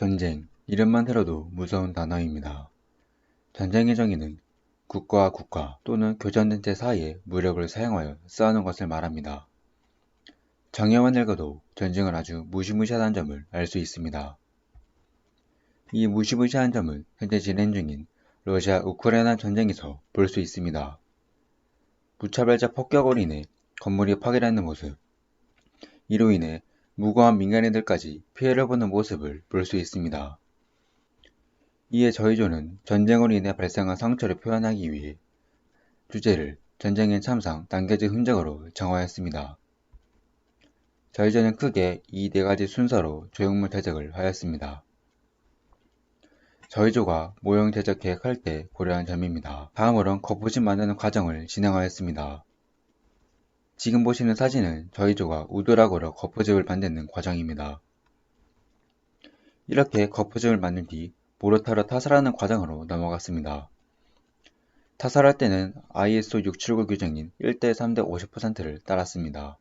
전쟁, 이름만 들어도 무서운 단어입니다. 전쟁의 정의는 국가와 국가 또는 교전된 체 사이에 무력을 사용하여 싸우는 것을 말합니다. 정의만 읽어도 전쟁을 아주 무시무시하다는 점을 알 수 있습니다. 이 무시무시한 점은 현재 진행 중인 러시아 우크라이나 전쟁에서 볼 수 있습니다. 무차별적 폭격으로 인해 건물이 파괴되는 모습, 이로 인해 무고한 민간인들까지 피해를 보는 모습을 볼 수 있습니다. 이에 저희조는 전쟁으로 인해 발생한 상처를 표현하기 위해 주제를 전쟁의 참상 단계적 흔적으로 정하였습니다. 저희조는 크게 이 네 가지 순서로 조형물 제작을 하였습니다. 저희조가 모형 제작 계획할 때 고려한 점입니다. 다음으론 거푸집 만드는 과정을 진행하였습니다. 지금 보시는 사진은 저희 조가 우드락으로 거푸집을 만드는 과정입니다. 이렇게 거푸집을 만든 뒤 모르타르 타설하는 과정으로 넘어갔습니다. 타설할 때는 ISO 679 규정인 1대 3대 50%를 따랐습니다.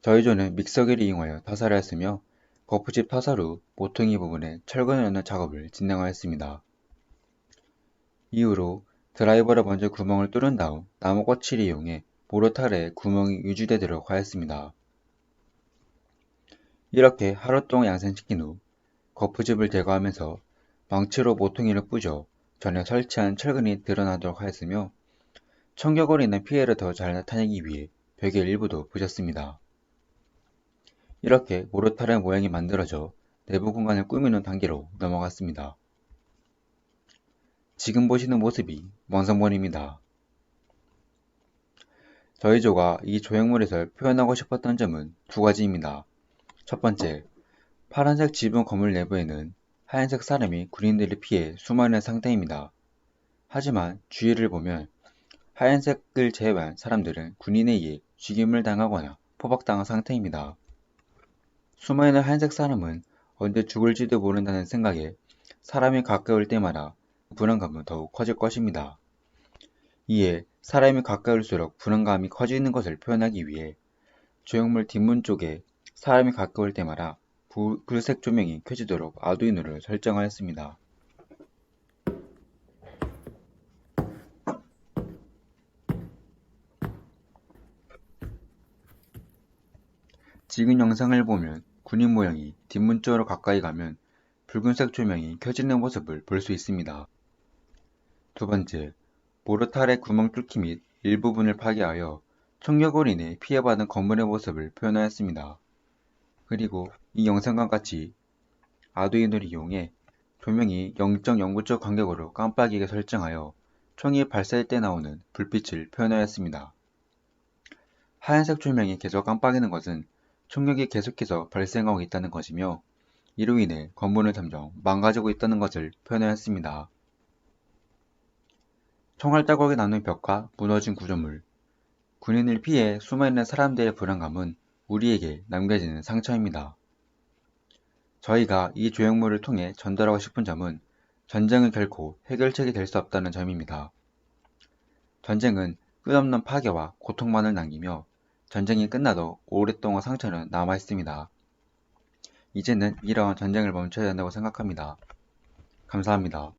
저희조는 믹서기를 이용하여 타설하였으며 거푸집 타설 후 모퉁이 부분에 철근을 넣는 작업을 진행하였습니다. 이후로 드라이버를 먼저 구멍을 뚫은 다음 나무 거치를 이용해 모르타르에 구멍이 유지되도록 하였습니다. 이렇게 하루 동안 양생시킨 후 거푸집을 제거하면서 망치로 모퉁이를 부져 전에 설치한 철근이 드러나도록 하였으며 청격으로 인한 피해를 더 잘 나타내기 위해 벽의 일부도 부셨습니다. 이렇게 모르타르의 모양이 만들어져 내부 공간을 꾸미는 단계로 넘어갔습니다. 지금 보시는 모습이 완성본입니다. 저희 조가 이 조형물에서 표현하고 싶었던 점은 두 가지입니다. 첫 번째, 파란색 지붕 건물 내부에는 하얀색 사람이 군인들을 피해 숨어있는 상태입니다. 하지만 주위를 보면 하얀색을 제외한 사람들은 군인에 의해 죽임을 당하거나 포박당한 상태입니다. 숨어있는 하얀색 사람은 언제 죽을지도 모른다는 생각에 사람이 가까울 때마다 불안감은 더욱 커질 것입니다. 이에 사람이 가까울수록 불안감이 커지는 것을 표현하기 위해 조형물 뒷문 쪽에 사람이 가까울 때마다 불색 조명이 켜지도록 아두이노를 설정하였습니다. 지금 영상을 보면 군인 모양이 뒷문 쪽으로 가까이 가면 붉은색 조명이 켜지는 모습을 볼 수 있습니다. 두 번째, 모르타르의 구멍 뚫기 및 일부분을 파괴하여 총력으로 인해 피해받은 건물의 모습을 표현하였습니다. 그리고 이 영상과 같이 아두이노를 이용해 조명이 0.09초 간격으로 깜빡이게 설정하여 총이 발사할 때 나오는 불빛을 표현하였습니다. 하얀색 조명이 계속 깜빡이는 것은 총력이 계속해서 발생하고 있다는 것이며 이로 인해 건물은 점점 망가지고 있다는 것을 표현하였습니다. 총알 자국이 나는 벽과 무너진 구조물, 군인을 피해 숨어있는 사람들의 불안감은 우리에게 남겨지는 상처입니다. 저희가 이 조형물을 통해 전달하고 싶은 점은 전쟁은 결코 해결책이 될 수 없다는 점입니다. 전쟁은 끝없는 파괴와 고통만을 남기며 전쟁이 끝나도 오랫동안 상처는 남아 있습니다. 이제는 이러한 전쟁을 멈춰야 한다고 생각합니다. 감사합니다.